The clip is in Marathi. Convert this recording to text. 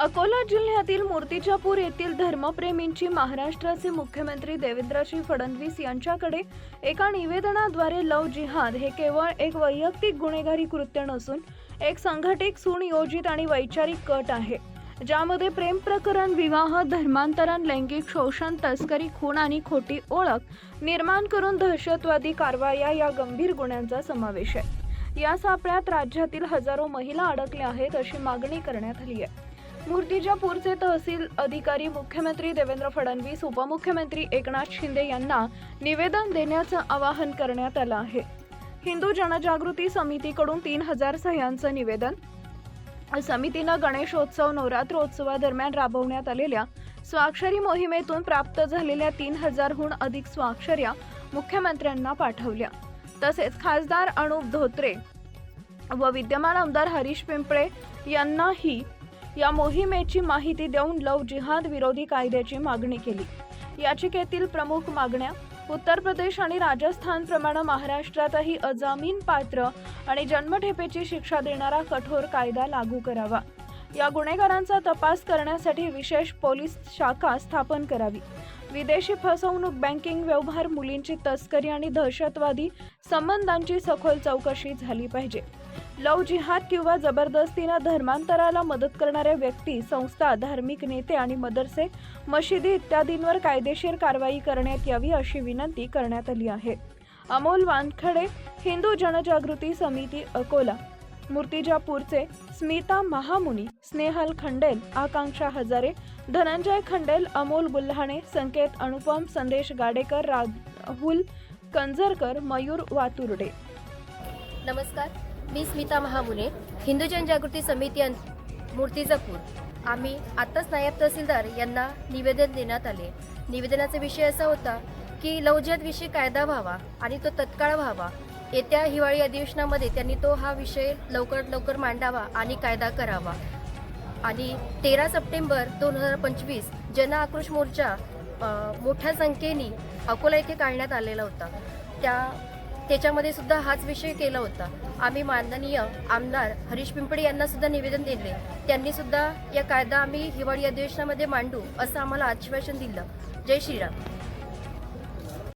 अकोला जिल्ह्यातील मूर्तिजापूर येथील धर्मप्रेमींची महाराष्ट्राचे मुख्यमंत्री देवेंद्रजी फडणवीस यांच्याकडे एका निवेदनाद्वारे लव जिहाद हे केवळ एक वैयक्तिक गुन्हेगारी कृत्य नसून एक संघटित सुनियोजित आणि वैचारिक कट आहे. ज्यामध्ये प्रेम प्रकरण विवाह धर्मांतरण लैंगिक शोषण तस्करी खून आणि खोटी ओळख निर्माण करून दहशतवादी कारवाया या गंभीर गुन्ह्यांचा समावेश आहे. या सापळ्यात राज्यातील हजारो महिला अडकल्या आहेत अशी मागणी करण्यात आली आहे. मूर्तिजापूरचे तहसील अधिकारी मुख्यमंत्री देवेंद्र फडणवीस उपमुख्यमंत्री एकनाथ शिंदे यांना निवेदन देण्याचं आवाहन करण्यात आलं आहे. हिंदू जनजागृती समितीकडून तीन हजार सह्यांचं निवेदन. समितीनं गणेशोत्सव नवरात्रोत्सवादरम्यान राबवण्यात आलेल्या स्वाक्षरी मोहिमेतून प्राप्त झालेल्या तीन हजारहून अधिक स्वाक्षऱ्या मुख्यमंत्र्यांना पाठवल्या. तसेच खासदार अनुप धोत्रे व विद्यमान आमदार हरीश पिंपळे यांनाही या मोहिमेची माहिती देऊन लव जिहाद विरोधी कायद्याची मागणी केली. याचिकेतील प्रमुख मागण्या उत्तर प्रदेश आणि राजस्थानप्रमाणे महाराष्ट्रातही अजामीन पात्र आणि जन्मठेपेची शिक्षा देणारा कठोर कायदा लागू करावा. या गुन्हेगारांचा तपास करण्यासाठी विशेष पोलीस शाखा स्थापन करावी. विदेशी फसवणूक बँकिंग व्यवहार मुलींची तस्करी आणि दहशतवादी संबंधांची सखोल चौकशी झाली पाहिजे. लव जिहाद किंवा जबरदस्तीनं धर्मांतराला मदत करणाऱ्या व्यक्ती संस्था धार्मिक नेते आणि मदरसे मशिदी इत्यादींवर कायदेशीर कारवाई करण्यात यावी अशी विनंती करण्यात आली आहे. अमोल वानखडे हिंदू जनजागृती समिती अकोला. मूर्तिजापूरचे स्मिता महामुनी स्नेहल खंडेल आकांक्षा हजारे धनंजय खंडेल अमोल गुल्हाणे संकेत अनुपम संदेश गाडेकर राहुल कंजरकर मयूर वातुर्डे. नमस्कार. मी स्मिता महामुने हिंदू जनजागृती समिती अं- मूर्तिजापूर आम्ही आत्ताच नायब तहसीलदार यांना निवेदन देण्यात आले. निवेदनाचा विषय असा होता की लवजतविषयी कायदा व्हावा आणि तो तत्काळ व्हावा. येत्या हिवाळी अधिवेशनामध्ये त्यांनी तो हा विषय लवकरात लवकर मांडावा आणि कायदा करावा. आणि तेरा सप्टेंबर दोन हजार पंचवीस जन आक्रोश मोर्चा मोठ्या संख्येने अकोला येथे काढण्यात आलेला होता. त्या त्याच्यामध्ये सुद्धा हाच विषय केला होता. आम्ही माननीय आमदार हरीश पिंपळे यांना सुद्धा निवेदन दिले. त्यांनी सुद्धा या कायदा आम्ही हिवाळी अधिवेशनामध्ये मांडू असं आम्हाला आश्वासन दिलं. जय श्रीराम.